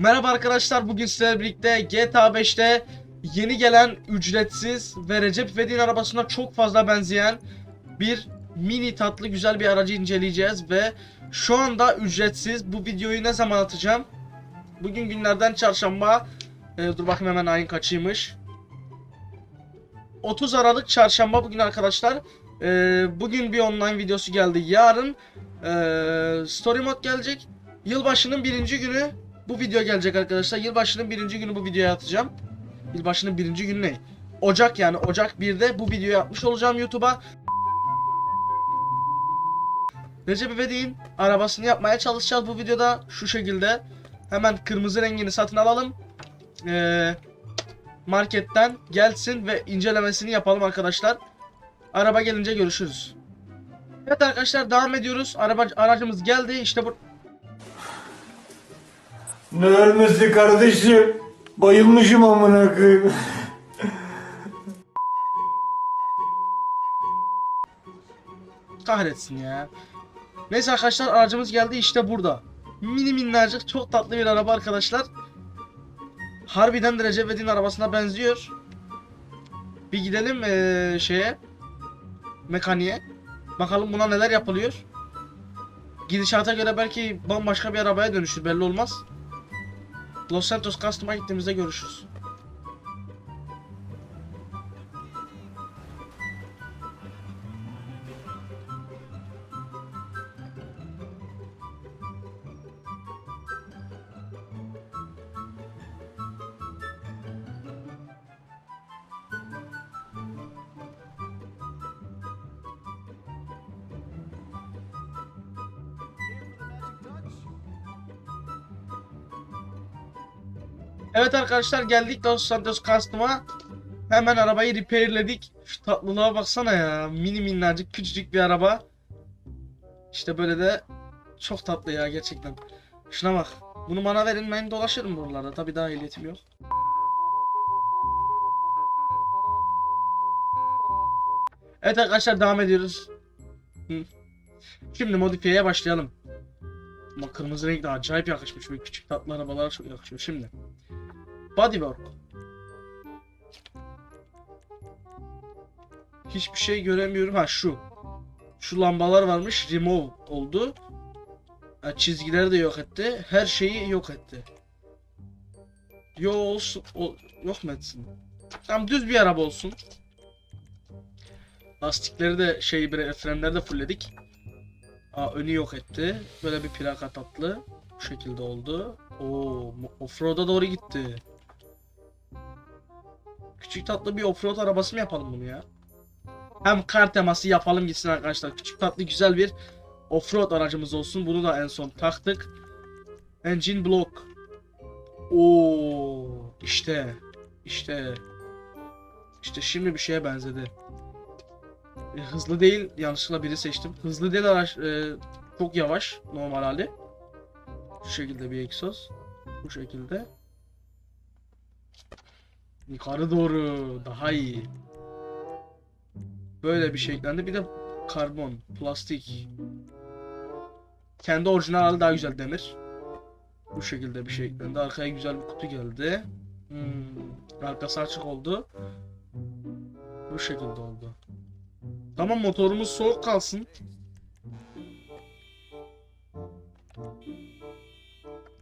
Merhaba arkadaşlar bugün sizlerle birlikte GTA 5'te yeni gelen ücretsiz ve Recep İvedik'in arabasına çok fazla benzeyen bir mini tatlı güzel bir aracı inceleyeceğiz ve şu anda ücretsiz. Bu videoyu ne zaman atacağım? Bugün günlerden çarşamba. Ee, dur bakayım hemen ayın kaçıymış. 30 Aralık çarşamba bugün arkadaşlar. Ee, bugün bir online videosu geldi. Yarın ee, story mod gelecek. Yılbaşının birinci günü bu video gelecek arkadaşlar. Yılbaşının birinci günü bu videoya atacağım. Yılbaşının birinci günü ne? Ocak yani Ocak 1'de bu videoyu atmış olacağım YouTube'a. Recep İvedik'in arabasını yapmaya çalışacağız bu videoda. Şu şekilde. Hemen kırmızı rengini satın alalım. Ee, marketten gelsin ve incelemesini yapalım arkadaşlar. Araba gelince görüşürüz. Evet arkadaşlar devam ediyoruz. Araba aracımız geldi. İşte bu Ne ölmesi kardeşim? Bayılmışım amına koyayım. Kahretsin ya. Neyse arkadaşlar aracımız geldi işte burada. Mini minnacık çok tatlı bir araba arkadaşlar. Harbiden de Recep İvedik'in arabasına benziyor. Bir gidelim eee, şeye. Mekaniğe. Bakalım buna neler yapılıyor. Gidişata göre belki bambaşka bir arabaya dönüşür belli olmaz. Los Santos Custom'a gittiğimizde görüşürüz. Evet arkadaşlar geldik Los Santos Custom'a. Hemen arabayı repairledik. Şu tatlılığa baksana ya. Mini minnacık küçücük bir araba. İşte böyle de çok tatlı ya gerçekten. Şuna bak. Bunu bana verin ben dolaşırım buralarda. Tabii daha ehliyetim yok. Evet arkadaşlar devam ediyoruz. Şimdi modifiyeye başlayalım. Ama kırmızı renk de acayip yakışmış. Böyle küçük tatlı arabalara çok yakışıyor. Şimdi. Bodywork. Hiçbir şey göremiyorum. Ha şu. Şu lambalar varmış. Remove oldu. Ha, çizgileri de yok etti. Her şeyi yok etti. Yo olsun. O, yok mu etsin? Tamam düz bir araba olsun. Lastikleri de şey bre- frenleri de fullledik. Aa, önü yok etti. Böyle bir plaka tatlı. Bu şekilde oldu. Oo, offroad'a doğru gitti. Küçük tatlı bir offroad arabası mı yapalım bunu ya? Hem kar teması yapalım gitsin arkadaşlar. Küçük tatlı güzel bir offroad aracımız olsun. Bunu da en son taktık. Engine block. Oo, işte. İşte. İşte şimdi bir şeye benzedi. E, hızlı değil. Yanlışlıkla biri seçtim. Hızlı değil araç. e, çok yavaş. Normal hali. Şu şekilde bir egzoz. Bu şekilde. Yukarı doğru. Daha iyi. Böyle bir şey eklendi. Bir de karbon, plastik. Kendi orijinal hali daha güzel demir. Bu şekilde bir şey. Arkaya güzel bir kutu geldi. Hmm. Arkası açık oldu. Bu şekilde oldu. Tamam motorumuz soğuk kalsın.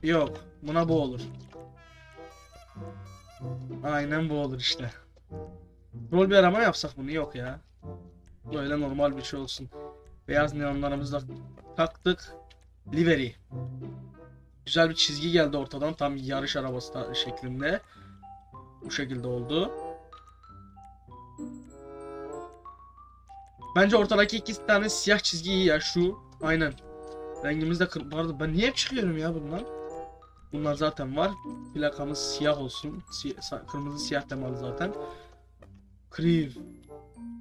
Yok. Buna bu olur. Aynen bu olur işte. Rol bir arama yapsak bunu yok ya. Böyle normal bir şey olsun. Beyaz neonlarımızı da taktık. Livery. Güzel bir çizgi geldi ortadan. Tam yarış arabası şeklinde. Bu şekilde oldu. Bence ortadaki iki tane siyah çizgi iyi ya. Şu. Aynen. Rengimiz de kır... Pardon ben niye çıkıyorum ya bundan? Bunlar zaten var. Plakamız siyah olsun. Si- kırmızı siyah temalı zaten. Kriv.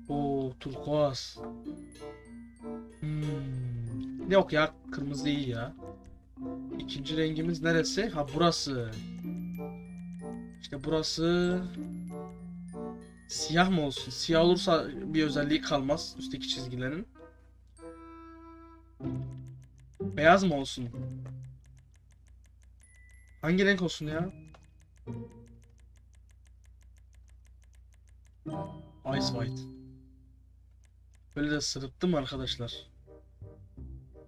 O turkuaz. Hmm. Yok ya kırmızı iyi ya. İkinci rengimiz neresi? Ha burası. İşte burası siyah mı olsun? Siyah olursa bir özelliği kalmaz üstteki çizgilerin. Beyaz mı olsun? Hangi renk olsun ya? Ice White. Böyle de sırıttı mı arkadaşlar?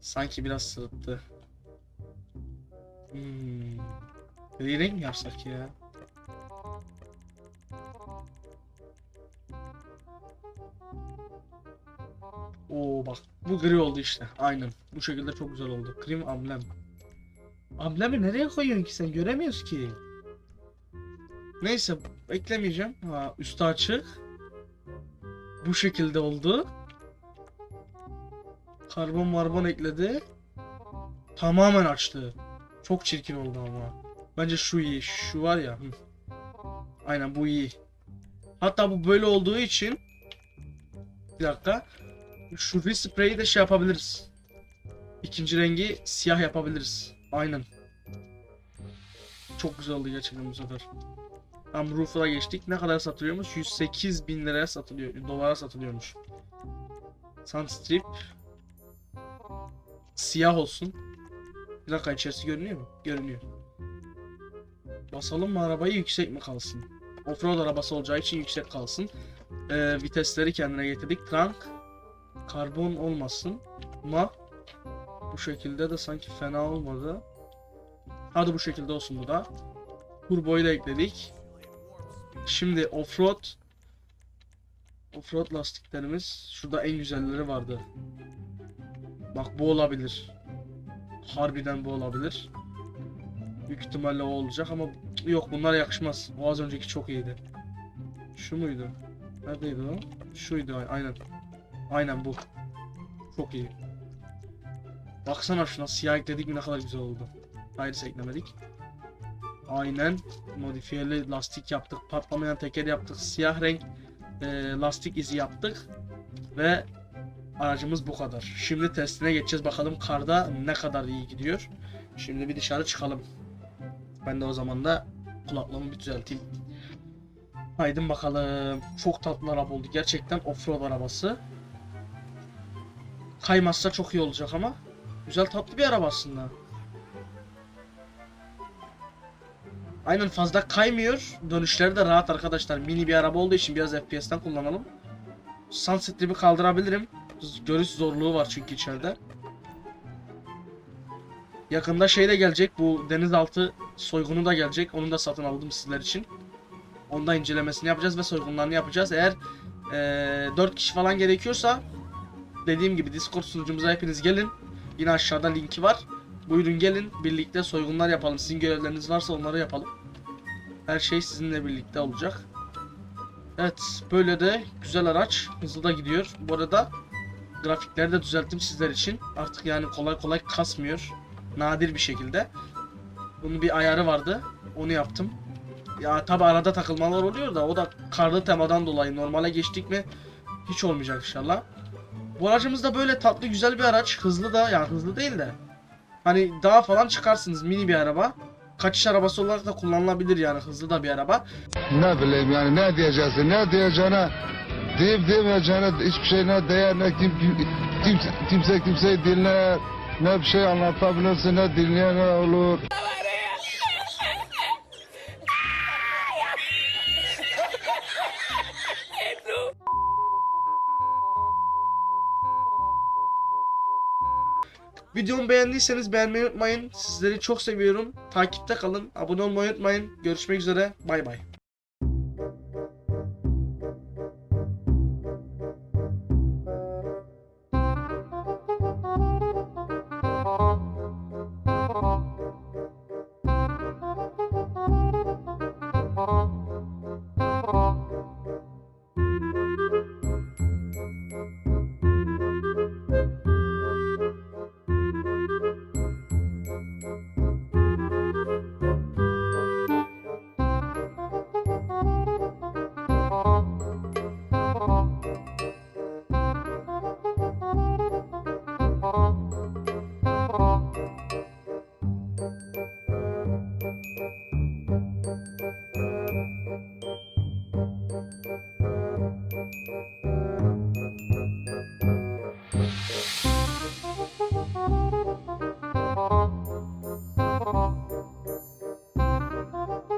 Sanki biraz sırıttı. Hmm. Gri renk mi yapsak ya? Oo bak bu gri oldu işte. Aynen. Bu şekilde çok güzel oldu. Krim amblem. Amblemi nereye koyuyorsun ki sen? Göremiyoruz ki. Neyse eklemeyeceğim. Ha, üstü açık. Bu şekilde oldu. Karbon marbon ekledi. Tamamen açtı. Çok çirkin oldu ama. Bence şu iyi. Şu var ya. Aynen bu iyi. Hatta bu böyle olduğu için bir dakika. Şu respray'i de şey yapabiliriz. İkinci rengi siyah yapabiliriz. Aynen. Çok güzel oldu gerçekten bu sefer. Tam Roof'a geçtik. Ne kadar satılıyormuş? 108 bin liraya satılıyor. Dolara satılıyormuş. Sunstrip. Siyah olsun. Bir dakika içerisi görünüyor mu? Görünüyor. Basalım mı arabayı yüksek mi kalsın? Offroad arabası olacağı için yüksek kalsın. Ee, vitesleri kendine getirdik. Trunk. Karbon olmasın. Ama bu şekilde de sanki fena olmadı. Hadi bu şekilde olsun bu da. Turbo'yu da ekledik. Şimdi offroad offroad lastiklerimiz şurada en güzelleri vardı. Bak bu olabilir. Harbiden bu olabilir. Büyük ihtimalle o olacak ama yok bunlar yakışmaz. O az önceki çok iyiydi. Şu muydu? Neredeydi o? Şuydu aynen. Aynen bu. Çok iyi. Baksana şuna siyah ekledik mi ne kadar güzel oldu. Hayır eklemedik. Aynen modifiyeli lastik yaptık. Patlamayan teker yaptık. Siyah renk e, lastik izi yaptık. Ve aracımız bu kadar. Şimdi testine geçeceğiz. Bakalım karda ne kadar iyi gidiyor. Şimdi bir dışarı çıkalım. Ben de o zaman da kulaklığımı bir düzelteyim. Haydi bakalım. Çok tatlı araba oldu. Gerçekten offroad arabası. Kaymazsa çok iyi olacak ama. Güzel tatlı bir araba aslında. Aynen fazla kaymıyor. Dönüşleri de rahat arkadaşlar. Mini bir araba olduğu için biraz FPS'ten kullanalım. Sunstrip'i kaldırabilirim. Görüş zorluğu var çünkü içeride. Yakında şey de gelecek. Bu denizaltı soygunu da gelecek. Onu da satın aldım sizler için. Onda incelemesini yapacağız ve soygunlarını yapacağız. Eğer eee 4 kişi falan gerekiyorsa dediğim gibi Discord sunucumuza hepiniz gelin. Yine aşağıda linki var. Buyurun gelin birlikte soygunlar yapalım. Sizin görevleriniz varsa onları yapalım. Her şey sizinle birlikte olacak. Evet böyle de güzel araç. Hızlı da gidiyor. Bu arada grafikleri de düzelttim sizler için. Artık yani kolay kolay kasmıyor. Nadir bir şekilde. Bunun bir ayarı vardı. Onu yaptım. Ya tabi arada takılmalar oluyor da o da karlı temadan dolayı normale geçtik mi hiç olmayacak inşallah. Bu aracımız da böyle tatlı güzel bir araç. Hızlı da yani hızlı değil de. Hani daha falan çıkarsınız mini bir araba. Kaçış arabası olarak da kullanılabilir yani hızlı da bir araba. Ne bileyim yani ne diyeceksin ne diyeceğine deyip demeyeceğine hiçbir şey ne değer ne kim, kim, kimse, kimse kimseyi dinler ne bir şey anlatabilirsin ne dinleyen ne olur. Videomu beğendiyseniz beğenmeyi unutmayın. Sizleri çok seviyorum. Takipte kalın. Abone olmayı unutmayın. Görüşmek üzere. Bay bay.